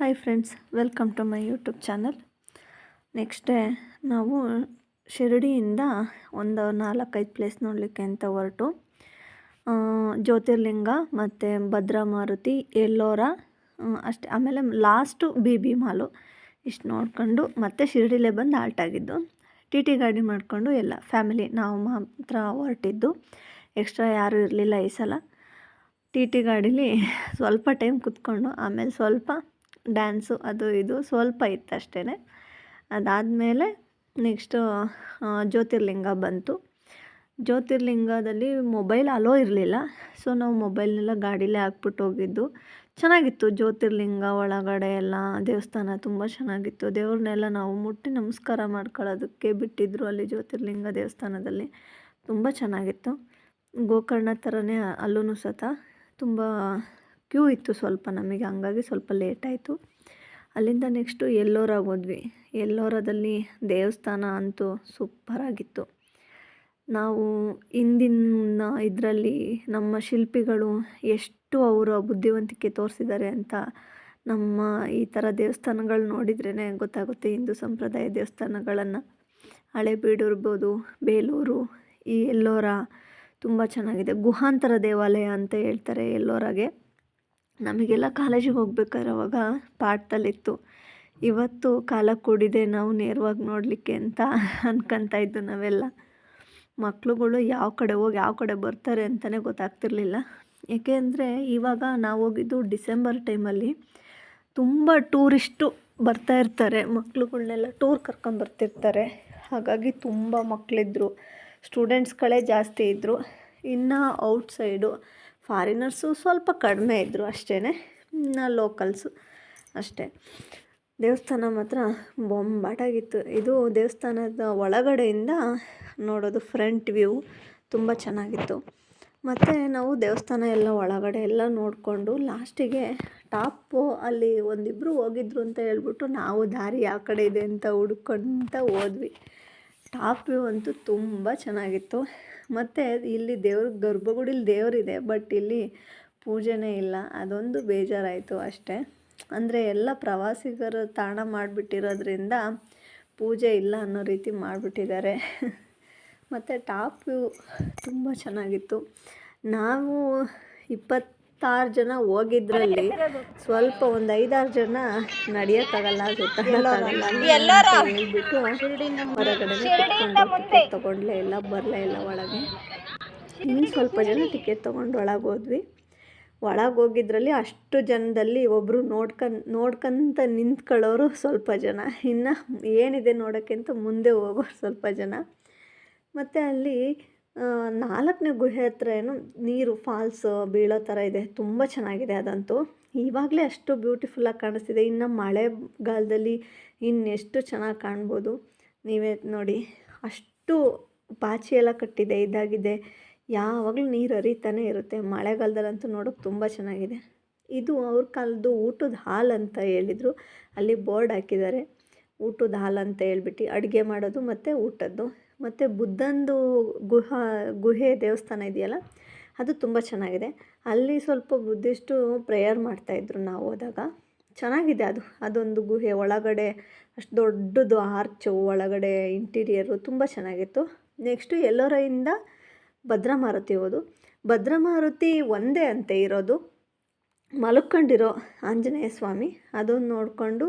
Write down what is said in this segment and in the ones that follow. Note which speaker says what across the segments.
Speaker 1: Hi friends welcome to my YouTube channel next day ನಾವು ಶಿರಡಿಯಿಂದ ಒಂದು ನಾಲ್ಕೈದು ಪ್ಲೇಸ್ ನೋಡಲಿಕ್ಕೆ ಅಂತ ಹೊರಟು. ಜ್ಯೋತಿರ್ಲಿಂಗ ಮತ್ತು ಭದ್ರಾ ಮಾರುತಿ ಎಲ್ಲೋರ ಅಷ್ಟೇ. ಆಮೇಲೆ ಲಾಸ್ಟು ಬಿ ಬಿ ಮಾಲು. ಇಷ್ಟು ನೋಡ್ಕೊಂಡು ಮತ್ತೆ ಶಿರಡಿಲೇ ಬಂದು ಆಲ್ಟ್ ಆಗಿದ್ದು. ಟಿ ಟಿ ಗಾಡಿ ಮಾಡಿಕೊಂಡು ಎಲ್ಲ ಫ್ಯಾಮಿಲಿ ನಾವು ಮಾತ್ರ ಹೊರಟಿದ್ದು. ಎಕ್ಸ್ಟ್ರಾ ಯಾರೂ ಇರಲಿಲ್ಲ ಈ ಸಲ. ಟಿ ಟಿ ಗಾಡೀಲಿ ಸ್ವಲ್ಪ ಟೈಮ್ ಕುತ್ಕೊಂಡು, ಆಮೇಲೆ ಸ್ವಲ್ಪ ಡ್ಯಾನ್ಸು ಅದು ಇದು ಸ್ವಲ್ಪ ಇತ್ತು ಅಷ್ಟೇ ಅದಾದಮೇಲೆ ನೆಕ್ಸ್ಟು ಜ್ಯೋತಿರ್ಲಿಂಗ ಬಂತು. ಜ್ಯೋತಿರ್ಲಿಂಗದಲ್ಲಿ ಮೊಬೈಲ್ ಅಲೋ ಇರಲಿಲ್ಲ. ಸೊ, ನಾವು ಮೊಬೈಲ್ನೆಲ್ಲ ಗಾಡೀಲೇ ಹಾಕ್ಬಿಟ್ಟು ಹೋಗಿದ್ದು. ಚೆನ್ನಾಗಿತ್ತು ಜ್ಯೋತಿರ್ಲಿಂಗ ಒಳಗಡೆ ಎಲ್ಲ, ದೇವಸ್ಥಾನ ತುಂಬ ಚೆನ್ನಾಗಿತ್ತು. ದೇವ್ರನ್ನೆಲ್ಲ ನಾವು ಮುಟ್ಟಿ ನಮಸ್ಕಾರ ಮಾಡ್ಕೊಳ್ಳೋದಕ್ಕೆ ಬಿಟ್ಟಿದ್ದರು ಅಲ್ಲಿ ಜ್ಯೋತಿರ್ಲಿಂಗ ದೇವಸ್ಥಾನದಲ್ಲಿ. ತುಂಬ ಚೆನ್ನಾಗಿತ್ತು. ಗೋಕರ್ಣ ಥರನೇ ಅಲ್ಲೂ ಸತ. ತುಂಬ ಕ್ಯೂ ಇತ್ತು ಸ್ವಲ್ಪ ನಮಗೆ, ಹಂಗಾಗಿ ಸ್ವಲ್ಪ ಲೇಟ್ ಆಯಿತು. ಅಲ್ಲಿಂದ ನೆಕ್ಸ್ಟು ಎಲ್ಲೋರಾಗಿ ಹೋದ್ವಿ. ಎಲ್ಲೋರದಲ್ಲಿ ದೇವಸ್ಥಾನ ಅಂತೂ ಸೂಪರಾಗಿತ್ತು ನಾವು ಇಂದಿನ ಇದರಲ್ಲಿ ನಮ್ಮ ಶಿಲ್ಪಿಗಳು ಎಷ್ಟು ಅವರ ಬುದ್ಧಿವಂತಿಕೆ ತೋರಿಸಿದ್ದಾರೆ ಅಂತ ನಮ್ಮ ಈ ಥರ ದೇವಸ್ಥಾನಗಳು ನೋಡಿದ್ರೇ ಗೊತ್ತಾಗುತ್ತೆ. ಹಿಂದೂ ಸಂಪ್ರದಾಯ ದೇವಸ್ಥಾನಗಳನ್ನು ಹಳೆಬೀಡು ಇರ್ಬೋದು ಬೇಲೂರು, ಈ ಎಲ್ಲೋರ ತುಂಬ ಚೆನ್ನಾಗಿದೆ. ಗುಹಾಂತರ ದೇವಾಲಯ ಅಂತ ಹೇಳ್ತಾರೆ ಎಲ್ಲೋರಾಗೆ. ನಮಗೆಲ್ಲ ಕಾಲೇಜಿಗೆ ಹೋಗ್ಬೇಕಾದ್ರೆ ಅವಾಗ ಪಾಠದಲ್ಲಿತ್ತು. ಇವತ್ತು ಕಾಲ ಕೂಡಿದೆ, ನಾವು ನೇರವಾಗಿ ನೋಡಲಿಕ್ಕೆ ಅಂತ ಅನ್ಕೊಂತ ಇದ್ದು ನಾವೆಲ್ಲ. ಮಕ್ಳುಗಳು ಯಾವ ಕಡೆ ಹೋಗಿ ಯಾವ ಕಡೆ ಬರ್ತಾರೆ ಅಂತಲೇ ಗೊತ್ತಾಗ್ತಿರ್ಲಿಲ್ಲ. ಏಕೆಂದರೆ ಇವಾಗ ನಾವು ಹೋಗಿದ್ದು ಡಿಸೆಂಬರ್ ಟೈಮಲ್ಲಿ ತುಂಬ ಟೂರಿಸ್ಟು ಬರ್ತಾ ಇರ್ತಾರೆ. ಮಕ್ಳುಗಳ್ನೆಲ್ಲ ಟೂರ್ ಕರ್ಕೊಂಬರ್ತಿರ್ತಾರೆ ಹಾಗಾಗಿ ತುಂಬ ಮಕ್ಕಳಿದ್ರು ಸ್ಟೂಡೆಂಟ್ಸ್ಗಳೇ ಜಾಸ್ತಿ ಇದ್ದರು ಇನ್ನು ಔಟ್ಸೈಡು ಫಾರಿನರ್ಸು ಸ್ವಲ್ಪ ಕಡಿಮೆ ಇದ್ದರು ಅಷ್ಟೇ ಲೋಕಲ್ಸು ಅಷ್ಟೇ. ದೇವಸ್ಥಾನ ಮಾತ್ರ ಬೊಂಬಾಟಾಗಿತ್ತು. ಇದು ದೇವಸ್ಥಾನದ ಒಳಗಡೆಯಿಂದ ನೋಡೋದು ಫ್ರಂಟ್ ವ್ಯೂ ತುಂಬ ಚೆನ್ನಾಗಿತ್ತು. ಮತ್ತು ನಾವು ದೇವಸ್ಥಾನ ಎಲ್ಲ ಒಳಗಡೆ ಎಲ್ಲ ನೋಡಿಕೊಂಡು ಲಾಸ್ಟಿಗೆ ಟಾಪು ಅಲ್ಲಿ ಒಂದಿಬ್ಬರು ಹೋಗಿದ್ರು ಅಂತ ಹೇಳ್ಬಿಟ್ಟು ನಾವು ದಾರಿ ಯಾವ ಕಡೆ ಇದೆ ಅಂತ ಹುಡ್ಕೊಂತ ಹೋದ್ವಿ. ಟಾಪ್ ವ್ಯೂ ಅಂತೂ ತುಂಬ ಚೆನ್ನಾಗಿತ್ತು. ಮತ್ತು ಇಲ್ಲಿ ದೇವ್ರ, ಗರ್ಭಗುಡಿಲಿ ದೇವರಿದೆ, ಬಟ್ ಇಲ್ಲಿ ಪೂಜೆನೇ ಇಲ್ಲ. ಅದೊಂದು ಬೇಜಾರಾಯಿತು ಅಷ್ಟೇ. ಅಂದರೆ ಎಲ್ಲ ಪ್ರವಾಸಿಗರು ತಾಣ ಮಾಡಿಬಿಟ್ಟಿರೋದ್ರಿಂದ ಪೂಜೆ ಇಲ್ಲ ಅನ್ನೋ ರೀತಿ ಮಾಡಿಬಿಟ್ಟಿದ್ದಾರೆ. ಮತ್ತು ಟಾಪ್ ವ್ಯೂ ತುಂಬ ಚೆನ್ನಾಗಿತ್ತು. ನಾವು ಇಪ್ಪತ್ತಾರು ಜನ ಹೋಗಿದ್ರಲ್ಲಿ ಸ್ವಲ್ಪ ಒಂದು ಐದಾರು ಜನ ನಡೆಯೋಕ್ಕಾಗಲ್ಲ ಸುತ್ತಾಡೋಕ್ಕಾಗಲ್ಲ ಹೇಳ್ಬಿಟ್ಟು ಹೊರಗಡೆ ಟಿಕೆಟ್ ತೊಗೊಂಡ್ಲೇ ಇಲ್ಲ ಬರಲೇ ಇಲ್ಲ ಒಳಗೆ. ಇನ್ನು ಸ್ವಲ್ಪ ಜನ ಟಿಕೆಟ್ ತೊಗೊಂಡು ಒಳಗೆ ಹೋದ್ವಿ. ಒಳಗೆ ಹೋಗಿದ್ರಲ್ಲಿ ಅಷ್ಟು ಜನದಲ್ಲಿ ಒಬ್ಬರು ನೋಡ್ಕನ್ ನೋಡ್ಕೊಂತ ನಿಂತ್ಕೊಳ್ಳೋರು ಸ್ವಲ್ಪ ಜನ. ಇನ್ನು ಏನಿದೆ ನೋಡೋಕ್ಕಿಂತ ಮುಂದೆ ಹೋಗೋರು ಸ್ವಲ್ಪ ಜನ. ಮತ್ತು ಅಲ್ಲಿ ನಾಲ್ಕನೇ ಗುಹೆ ಹತ್ರ ಏನು ನೀರು ಫಾಲ್ಸ್ ಬೀಳೋ ಥರ ಇದೆ. ತುಂಬ ಚೆನ್ನಾಗಿದೆ ಅದಂತೂ. ಇವಾಗಲೇ ಅಷ್ಟು ಬ್ಯೂಟಿಫುಲ್ಲಾಗಿ ಕಾಣಿಸ್ತಿದೆ. ಇನ್ನು ಮಳೆಗಾಲದಲ್ಲಿ ಇನ್ನೆಷ್ಟು ಚೆನ್ನಾಗಿ ಕಾಣ್ಬೋದು. ನೀವೇ ನೋಡಿ. ಅಷ್ಟು ಪಾಚಿ ಎಲ್ಲ ಕಟ್ಟಿದೆ, ಇದಾಗಿದೆ. ಯಾವಾಗಲೂ ನೀರು ಹರಿತಾನೆ ಇರುತ್ತೆ. ಮಳೆಗಾಲದಲ್ಲಂತೂ ನೋಡೋಕೆ ತುಂಬ ಚೆನ್ನಾಗಿದೆ. ಇದು ಅವ್ರ ಕಾಲದ್ದು ಊಟದ ಹಾಲ್ ಅಂತ ಹೇಳಿದರು. ಅಲ್ಲಿ ಬೋರ್ಡ್ ಹಾಕಿದ್ದಾರೆ. ಊಟದ ಹಾಲ್ ಅಂತ ಹೇಳ್ಬಿಟ್ಟು ಅಡುಗೆ ಮಾಡೋದು ಮತ್ತು ಊಟದ್ದು. ಮತ್ತು ಬುದ್ಧಂದು ಗುಹ, ಗುಹೆ ದೇವಸ್ಥಾನ ಇದೆಯಲ್ಲ, ಅದು ತುಂಬ ಚೆನ್ನಾಗಿದೆ. ಅಲ್ಲಿ ಸ್ವಲ್ಪ ಬುದ್ಧಿಸ್ಟು ಪ್ರೇಯರ್ ಮಾಡ್ತಾಯಿದ್ರು ನಾವು ಹೋದಾಗ ಚೆನ್ನಾಗಿದೆ ಅದು, ಅದೊಂದು ಗುಹೆ ಒಳಗಡೆ, ಅಷ್ಟು ದೊಡ್ಡದು ಆರ್ಚು ಒಳಗಡೆ, ಇಂಟೀರಿಯರು ತುಂಬ ಚೆನ್ನಾಗಿತ್ತು. ನೆಕ್ಸ್ಟು ಎಲ್ಲೋರೆಯಿಂದ ಭದ್ರಾ ಮಾರುತಿ ಹೋದು ಒಂದೇ ಅಂತೆ ಇರೋದು. ಮಲ್ಕೊಂಡಿರೋ ಆಂಜನೇಯ ಸ್ವಾಮಿ ಅದನ್ನು ನೋಡಿಕೊಂಡು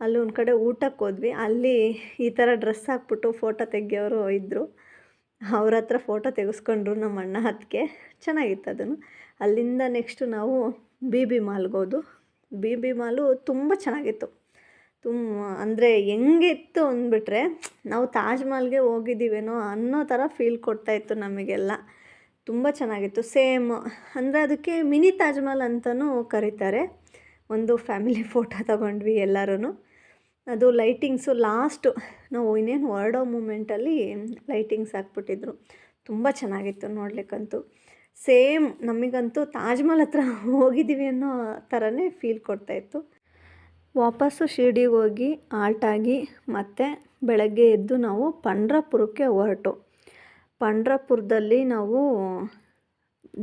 Speaker 1: ಅಲ್ಲಿ ಒಂದು ಕಡೆ ಊಟಕ್ಕೆ ಹೋದ್ವಿ. ಅಲ್ಲಿ ಈ ಥರ ಡ್ರೆಸ್ ಹಾಕ್ಬಿಟ್ಟು ಫೋಟೋ ತೆಗಿಯೋರು ಇದ್ದರು ಅವ್ರ ಹತ್ರ ಫೋಟೋ ತೆಗೆಸ್ಕೊಂಡ್ರು ನಮ್ಮ ಅಣ್ಣ ಹತ್ತಿಗೆ ಚೆನ್ನಾಗಿತ್ತು ಅದನ್ನು. ಅಲ್ಲಿಂದ ನೆಕ್ಸ್ಟು ನಾವು ಬಿ ಬಿ ಮಾಲ್ಗೆ ಹೋದು ಬಿ ಬಿ ಮಾಲು ತುಂಬ ಚೆನ್ನಾಗಿತ್ತು. ತುಂಬ ಅಂದರೆ ಹೆಂಗಿತ್ತು ಅಂದ್ಬಿಟ್ರೆ ನಾವು ತಾಜ್ ಮಹಲ್ಗೆ ಹೋಗಿದ್ದೀವೇನೋ ಅನ್ನೋ ಥರ ಫೀಲ್ ಕೊಡ್ತಾಯಿತ್ತು ನಮಗೆಲ್ಲ. ತುಂಬ ಚೆನ್ನಾಗಿತ್ತು. ಸೇಮ್ ಅಂದರೆ ಅದಕ್ಕೆ ಮಿನಿ ತಾಜ್ ಮಹಲ್ ಅಂತಲೂ ಕರೀತಾರೆ. ಒಂದು ಫ್ಯಾಮಿಲಿ ಫೋಟೋ ತಗೊಂಡ್ವಿ ಎಲ್ಲರೂ ಅದು ಲೈಟಿಂಗ್ಸು ಲಾಸ್ಟು. ನಾವು ಇನ್ನೇನು ಹೊರಡೋ ಮೂಮೆಂಟಲ್ಲಿ ಲೈಟಿಂಗ್ಸ್ ಹಾಕ್ಬಿಟ್ಟಿದ್ರು. ತುಂಬ ಚೆನ್ನಾಗಿತ್ತು ನೋಡ್ಲಿಕ್ಕಂತೂ. ಸೇಮ್ ನಮಗಂತೂ ತಾಜ್ ಮಹಲ್ ಹತ್ರ ಹೋಗಿದ್ದೀವಿ ಅನ್ನೋ ಥರನೇ ಫೀಲ್ ಕೊಡ್ತಾಯಿತ್ತು ವಾಪಸ್ಸು ಶಿರ್ಡಿಗೆ ಹೋಗಿ ಆಲ್ಟಾಗಿ ಮತ್ತು ಬೆಳಗ್ಗೆ ಎದ್ದು ನಾವು ಪಂಡ್ರಾಪುರಕ್ಕೆ ಹೊರಟು. ಪಂಡ್ರಪುರದಲ್ಲಿ ನಾವು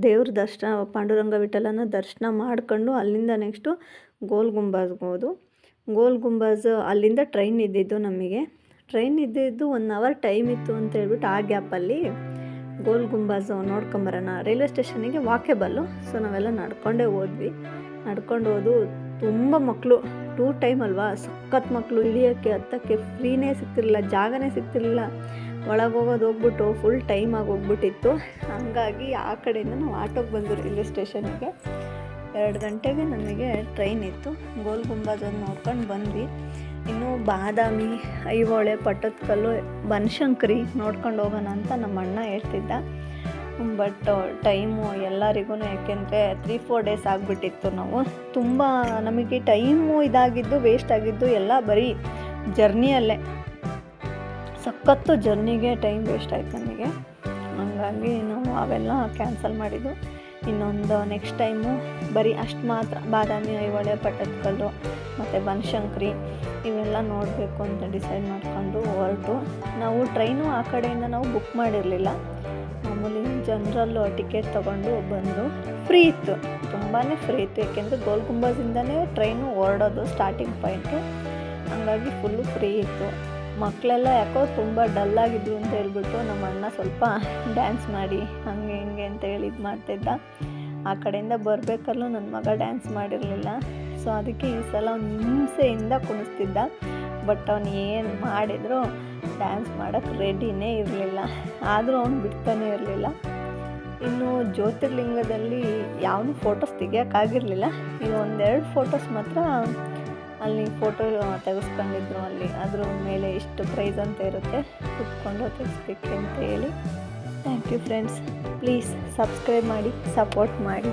Speaker 1: ದೇವ್ರ ದರ್ಶನ, ಪಾಂಡುರಂಗ ವಿಠಲನ ದರ್ಶನ ಮಾಡ್ಕೊಂಡು ಅಲ್ಲಿಂದ ನೆಕ್ಸ್ಟು ಗೋಲ್ ಗುಂಬಾಜ್ಗೆ ಹೋದು ಗೋಲ್ ಗುಂಬಾಜ್ ಅಲ್ಲಿಂದ ಟ್ರೈನ್ ಇದ್ದಿದ್ದು ನಮಗೆ. ಟ್ರೈನ್ ಇದ್ದಿದ್ದು ಒನ್ ಅವರ್ ಟೈಮ್ ಇತ್ತು ಅಂತ ಹೇಳ್ಬಿಟ್ಟು ಆ ಗ್ಯಾಪಲ್ಲಿ ಗೋಲ್ ಗುಂಬಾಜ್ ನೋಡ್ಕೊಂಬರೋಣ ರೈಲ್ವೆ ಸ್ಟೇಷನಿಗೆ ವಾಕೆಬಲ್ಲು ಸೊ ನಾವೆಲ್ಲ ನಡ್ಕೊಂಡೇ ಹೋದ್ವಿ. ನಡ್ಕೊಂಡು ಹೋದು ತುಂಬ ಮಕ್ಕಳು ಟೂ ಟೈಮ್ ಅಲ್ವಾ? ಸಖತ್ ಮಕ್ಕಳು ಇಳಿಯೋಕ್ಕೆ, ಹತ್ತಕ್ಕೆ ಫ್ರೀನೇ ಸಿಗ್ತಿರಲಿಲ್ಲ, ಜಾಗನೇ ಸಿಗ್ತಿರಲಿಲ್ಲ. ಒಳಗೆ ಹೋಗೋದು ಹೋಗ್ಬಿಟ್ಟು ಫುಲ್ ಟೈಮ್ ಆಗಿ ಹೋಗ್ಬಿಟ್ಟಿತ್ತು. ಹಂಗಾಗಿ ಆ ಕಡೆಯಿಂದ ನಾವು ಆಟೋಗೆ ಬಂದು ರೈಲ್ವೆ ಸ್ಟೇಷನ್ಗೆ ಎರಡು ಗಂಟೆಗೆ ನಮಗೆ ಟ್ರೈನ್ ಇತ್ತು. ಗೋಲ್ ಗುಂಬಾಜ್ ನೋಡ್ಕೊಂಡು ಬಂದ್ವಿ. ಇನ್ನು ಬಾದಾಮಿ, ಐಹೊಳೆ ಪಟ್ಟದಕಲ್ಲು ಬನಶಂಕರಿ ನೋಡ್ಕೊಂಡು ಹೋಗೋಣ ಅಂತ ನಮ್ಮ ಅಣ್ಣ ಹೇಳ್ತಿದ್ದ. ಬಟ್ ಟೈಮು ಎಲ್ಲರಿಗೂ ಯಾಕೆಂದರೆ ತ್ರೀ ಫೋರ್ ಡೇಸ್ ಆಗಿಬಿಟ್ಟಿತ್ತು ನಾವು. ತುಂಬ ನಮಗೆ ಟೈಮು ಇದಾಗಿದ್ದು ವೇಸ್ಟ್ ಆಗಿದ್ದು ಎಲ್ಲ ಬರೀ ಜರ್ನಿಯಲ್ಲೇ ಸಖತ್ತು ಜರ್ನಿಗೆ ಟೈಮ್ ವೇಸ್ಟ್ ಆಯಿತು ನಮಗೆ. ಹಂಗಾಗಿ ನಾವು ಅವೆಲ್ಲ ಕ್ಯಾನ್ಸಲ್ ಮಾಡಿದ್ದು. ಇನ್ನೊಂದು ನೆಕ್ಸ್ಟ್ ಟೈಮು ಬರೀ ಅಷ್ಟು ಮಾತ್ರ ಬಾದಾಮಿ, ಐಹೊಳೆ ಪಟ್ಟದಕಲ್ಲು ಮತ್ತು ಬನಶಂಕರಿ ಇವೆಲ್ಲ ನೋಡಬೇಕು ಅಂತ ಡಿಸೈಡ್ ಮಾಡಿಕೊಂಡು ಹೊರಟು. ನಾವು ಟ್ರೈನು ಆ ಕಡೆಯಿಂದ ನಾವು ಬುಕ್ ಮಾಡಿರಲಿಲ್ಲ. ಮಾಮೂಲಿ ಜನರಲ್ಲು ಟಿಕೆಟ್ ತೊಗೊಂಡು ಬಂದು ಫ್ರೀ ಇತ್ತು. ತುಂಬಾ ಫ್ರೀ ಇತ್ತು. ಏಕೆಂದರೆ ಗೋಲ್ ಗುಂಬಾಜಿಂದನೇ ಟ್ರೈನು ಹೊರಡೋದು ಸ್ಟಾರ್ಟಿಂಗ್ ಪಾಯಿಂಟು ಹಂಗಾಗಿ ಫುಲ್ಲು ಫ್ರೀ ಇತ್ತು. ಮಕ್ಕಳೆಲ್ಲ ಯಾಕೋ ತುಂಬ ಡಲ್ಲಾಗಿದ್ರು ಅಂತ ಹೇಳ್ಬಿಟ್ಟು ನಮ್ಮ ಅಣ್ಣ ಸ್ವಲ್ಪ ಡ್ಯಾನ್ಸ್ ಮಾಡಿ, ಹಂಗೆ ಹಿಂಗೆ ಅಂತ ಹೇಳಿ ಇದು ಮಾಡ್ತಿದ್ದ. ಆ ಕಡೆಯಿಂದ ಬರಬೇಕಲ್ಲೂ ನನ್ನ ಮಗ ಡ್ಯಾನ್ಸ್ ಮಾಡಿರಲಿಲ್ಲ. ಸೊ ಅದಕ್ಕೆ ಈ ಸಲ ಅವ್ನು ಹಿಂಸೆಯಿಂದ ಕುಣಿಸ್ತಿದ್ದ. ಬಟ್ ಅವನು ಏನು ಮಾಡಿದರೂ ಡ್ಯಾನ್ಸ್ ಮಾಡೋಕ್ಕೆ ರೆಡಿನೇ ಇರಲಿಲ್ಲ. ಆದರೂ ಅವನು ಬಿಡ್ತಾನೇ ಇರಲಿಲ್ಲ. ಇನ್ನು ಜ್ಯೋತಿರ್ಲಿಂಗದಲ್ಲಿ ಯಾವನು ಫೋಟೋಸ್ ತೆಗಿಯೋಕ್ಕಾಗಿರಲಿಲ್ಲ ಈಗ ಒಂದೆರಡು ಫೋಟೋಸ್ ಮಾತ್ರ ಅಲ್ಲಿ ಫೋಟೋ ತೆಗೆಸ್ಕೊಂಡಿದ್ರು ಅಲ್ಲಿ. ಅದ್ರ ಮೇಲೆ ಇಷ್ಟು ಪ್ರೈಸ್ ಅಂತ ಇರುತ್ತೆ. ಕುತ್ಕೊಂಡು ತೆಗೆಸ್ಬೇಕು ಅಂತ ಹೇಳಿ. Thank you friends please subscribe ಮಾಡಿ ಸಪೋರ್ಟ್ ಮಾಡಿ.